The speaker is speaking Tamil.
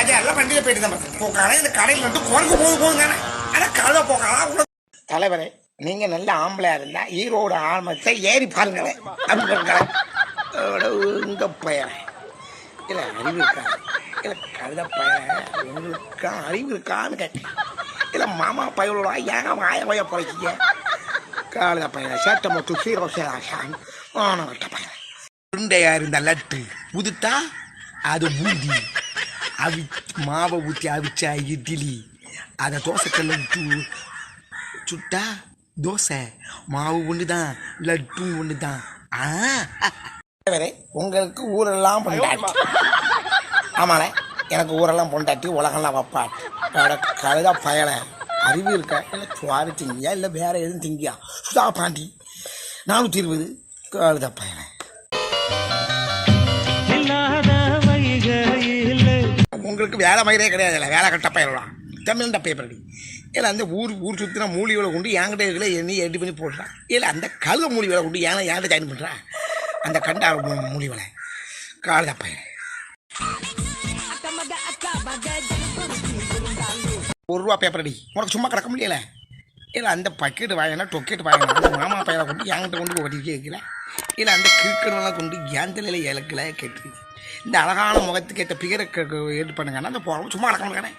எல்லாம் வண்டியில் போயிட்டு தான் பார்த்தேன் போக்கான இந்த கடையில் வந்து குறைக்கு போக போகுங்க ஆனால் கழுத போக்கலாம் தலைவரே நீங்க நல்ல ஆம்பளையா இருந்தா ஈரோடு ஆல்மத்தை ஏறி பாருங்களேன். அப்படின்னு உங்க பையன். இல்ல அறிவு இருக்கா? இல்ல கழுத பையன் உங்களுக்கு அறிவு இருக்கான்னு கேட்டேன். இல்ல மாமா பையனோட ஏன் ஆய பைய பிழைச்சிக்க? கழுத பையன் சேட்டை மட்டும் சீரோ சேராசான் ஆனவட்ட பையன். உருண்டையா இருந்த லட்டு உதுத்தா அது மூந்தி. அவி மாவை ஊற்றி அவிச்சா இட்லி. அதை தோசைக்கல்ல விட்டு சுட்டா தோசை. மாவு ஒன்று தான் லட்டு ஒன்று தான் ஆ உங்களுக்கு ஊரெல்லாம் பொண்டாட்டி. ஆமாண்ணே எனக்கு ஊரெல்லாம் பொண்டாட்டி உலகம்லாம் வப்பாட்டி கழுதா பயலை. அறிவு இருக்கா? இல்லை சுவாரி திங்கியா? இல்லை வேற எதுவும் திங்கியா? சுதா பாண்டி நானூற்றி இருபது. கழுதா பயலை. உங்களுக்கு வேலை மயிரே கிடையாதுல்ல வேலை கட்ட பயிரலாம் தமிழ் டப்பை இல்லை அந்த ஊர் ஊர் சுற்றின மூலிகளை கொண்டு என்கிட்ட இருக்கிற எண்ணி எடி பண்ணி போடுறான் இல்லை அந்த கழுத மூலிகளை கொண்டு ஏன் என்கிட்ட ஜாயின் பண்ணுறா அந்த கண்டா மூலிகளை கழுத பையன். ஒரு ரூபா பேப்பர் அடி. உனக்கு சும்மா கிடக்க முடியல? இல்லை அந்த பக்கெட் வாங்கினா டொக்கெட் வாங்கினா அந்த மாமா பையனை கொண்டு என்கிட்ட கொண்டு ஒட்டி இருக்கல இல்லை அந்த கிறுக்கனெல்லாம் கொண்டு ஏன் தலையில் இலக்கில் கேட்டு இந்த அழகான முகத்துக்கு ஏற்ற பிகரை ஏற்று பண்ணுங்கன்னா அந்த போகிறோம் சும்மா கிடக்க முடியானே